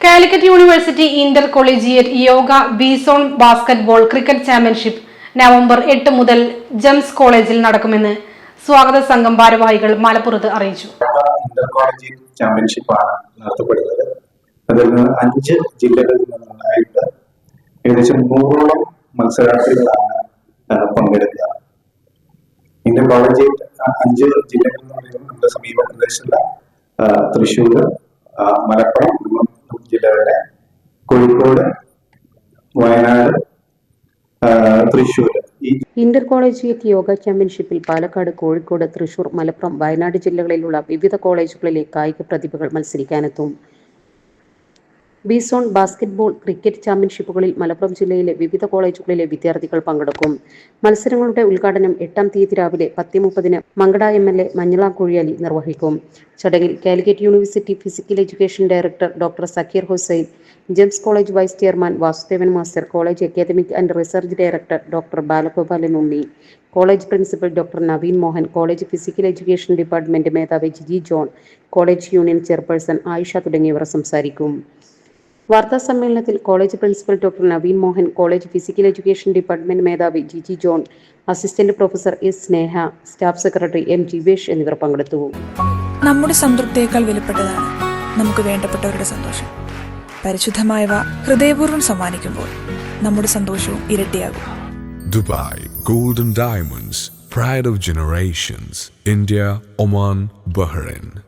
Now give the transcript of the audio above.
Calicut University inter collegiate yoga B zone basketball cricket championship November എട്ട് മുതൽ gems കോളേജിൽ നടക്കുമെന്ന് സ്വാഗത സംഘം ഭാരവാഹികൾ മലപ്പുറത്ത് അറിയിച്ചു. ഇന്റർ കോളേജ് അഞ്ച് ജില്ലകളിൽ നിന്നായിട്ട് ഏകദേശം പങ്കെടുക്കുക. ഇന്റർ അഞ്ച് ജില്ലകളിൽ സമീപ പ്രദേശമുള്ള Thrissur Malappuram Kozhikode Wayanad Thrissur. Inter collegiate yoga ചാമ്പ്യൻഷിപ്പിൽ പാലക്കാട് കോഴിക്കോട് തൃശൂർ മലപ്പുറം വയനാട് ജില്ലകളിലുള്ള വിവിധ കോളേജുകളിലെ കായിക പ്രതിഭകൾ മത്സരിക്കാനെത്തും. ബിസോൺ ബാസ്കറ്റ്ബോൾ ക്രിക്കറ്റ് ചാമ്പ്യൻഷിപ്പുകളിൽ മലപ്പുറം ജില്ലയിലെ വിവിധ കോളേജുകളിലെ വിദ്യാർത്ഥികൾ പങ്കെടുക്കും. മത്സരങ്ങളുടെ ഉദ്ഘാടനം എട്ടാം തീയതി രാവിലെ പത്തി മുപ്പതിന് Mankada M L A Manjala Kuzhiyali നിർവഹിക്കും. ചടങ്ങിൽ Calicut University physical education director doctor Zakir Hussain Gems college vice chairman Vasudevan master college academic and research director doctor Balagopalan Unni college principal doctor Naveen Mohan college physical education department മേധാവി Jiji John college union chairperson Ayisha തുടങ്ങിയവർ സംസാരിക്കും. വാർത്താ സമ്മേളനത്തിൽ college principal doctor Naveen Mohan college physical education department മേധാവി G G John assistant professor S Sneha staff secretary M Jivesh എന്നിവർ പങ്കെടുത്തു. നമ്മുടെ സംതൃപ്തിയേക്കാൾ വിലപ്പെട്ടതാണ് നമുക്ക് വേണ്ടപ്പെട്ടവരുടെ സന്തോഷം. പരിശുദ്ധമായവ ഹൃദയപൂർവം സമ്മാനിക്കുമ്പോൾ നമ്മുടെ സന്തോഷവും ഇരട്ടിയാകും. Dubai Golden Diamonds Pride of Generations India Oman Bahrain.